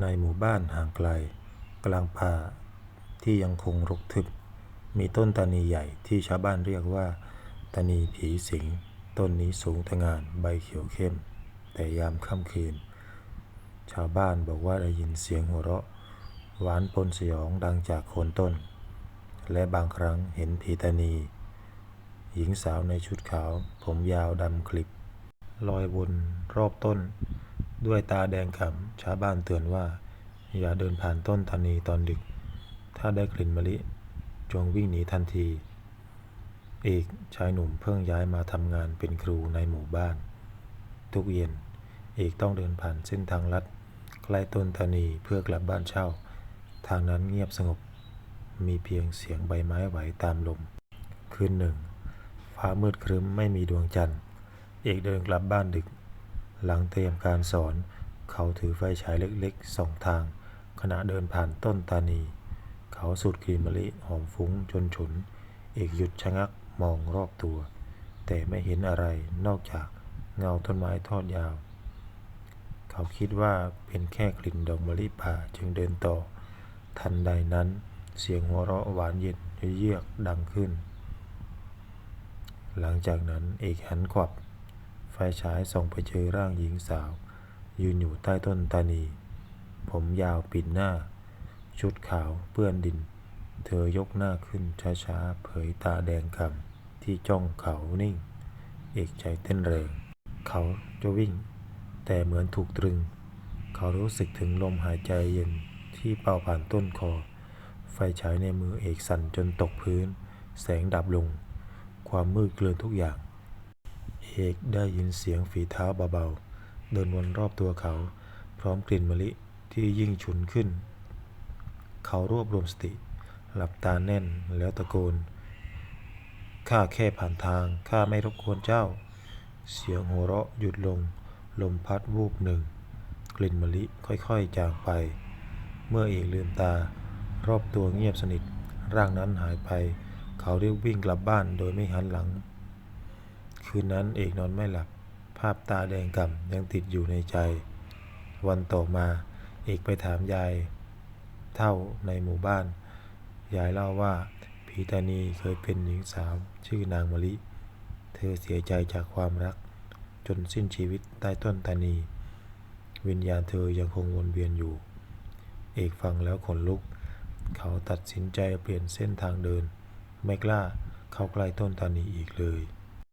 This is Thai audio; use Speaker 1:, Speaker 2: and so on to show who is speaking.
Speaker 1: ในหมู่บ้านห่างไกล กลางป่าที่ยังคงรกทึบ มีต้นตานีใหญ่ที่ชาวบ้านเรียกว่าตานีผีสิง ต้นนี้สูงตะงานใบเขียวเข้ม แต่ยามค่ำคืน ชาวบ้านบอกว่าได้ยินเสียงหัวเราะ หวานปนสยองดังจากโคนต้น และบางครั้งเห็นผีตานี หญิงสาวในชุดขาว ผมยาวดำคลิปลอยวนรอบต้น ด้วยตาแดงขำชาวบ้านเตือนว่า อย่าเดินผ่านต้นตานีตอนดึก ถ้าได้กลิ่นมะลิ จงวิ่งหนีทันทีเอกชายหนุ่มเพิ่งย้ายมาทำงานเป็นครูในหมู่บ้าน ทุกเย็นเอกต้องเดินผ่านเส้นทางลัด ใกล้ต้นตานีเพื่อกลับบ้านเช่า ทางนั้นเงียบสงบ มีเพียงเสียงใบไม้ไหวตามลม คืนหนึ่ง ฟ้ามืดครึ้มไม่มีดวงจันทร์ เอกเดินกลับบ้านดึก หลังเตรียมการสอน เขาถือไฟฉายเล็กๆสองทาง ขณะเดินผ่านต้นตานี เขาสูดกลิ่นมะลิหอมฟุ้งจนฉุน เอกหยุดชะงักมองรอบตัว แต่ไม่เห็นอะไรนอกจากเงาต้นไม้ทอดยาว เขาคิดว่าเป็นแค่กลิ่นดอกมะลิป่าจึงเดินต่อ ทันใดนั้นเสียงหัวเราะหวานเย็นเยือกดังขึ้น หลังจากนั้นเอกหันขวับ ฟฉายส่องไปเจอร่างหญิงสาว ยืนอยู่ใต้ต้นตานี ผมยาวปิดหน้า ชุดขาวเปื้อนดิน เธอยกหน้าขึ้นช้าๆ เผยตาแดงกำที่จ้องเขานิ่ง เอกใจเต้นแรง เขาจะวิ่ง แต่เหมือนถูกตรึง เขารู้สึกถึงลมหายใจเย็นที่เป่าผ่านต้นคอ ไฟฉายในมือเอกสั่นจนตกพื้น แสงดับลง ความมืดเกลื่อนทุกอย่าง อกได้ยินเสียงฝีเท้าเบาๆ เดินวนรอบตัวเขา พร้อมกลิ่นมะลิที่ยิ่งฉุนขึ้น เขารวบรวมสติ หลับตาแน่นแล้วตะโกน ข้าแค่ผ่านทาง ข้าไม่รบกวนเจ้า เสียงหัวเราะหยุดลง ลมพัดวูบหนึ่ง กลิ่นมะลิค่อยๆจางไป เมื่อเอกลืมตา รอบตัวเงียบสนิท ร่างนั้นหายไป เขาเรีบวิ่งกลับบ้านโดยไม่หันหลัง คืนนั้นเอกนอนไม่หลับ ภาพตาแดงก่ำยังติดอยู่ในใจ วันต่อมาเอกไปถามยายเท่าในหมู่บ้าน ยายเล่าว่าผีตานีเคยเป็นหญิงสาวชื่อนางมะลิ เธอเสียใจจากความรัก จนสิ้นชีวิตใต้ต้นตานี วิญญาณเธอยังคงวนเวียนอยู่ เอกฟังแล้วขนลุก เขาตัดสินใจเปลี่ยนเส้นทางเดิน ไม่กล้าเข้าใกล้ต้นตานีอีกเลย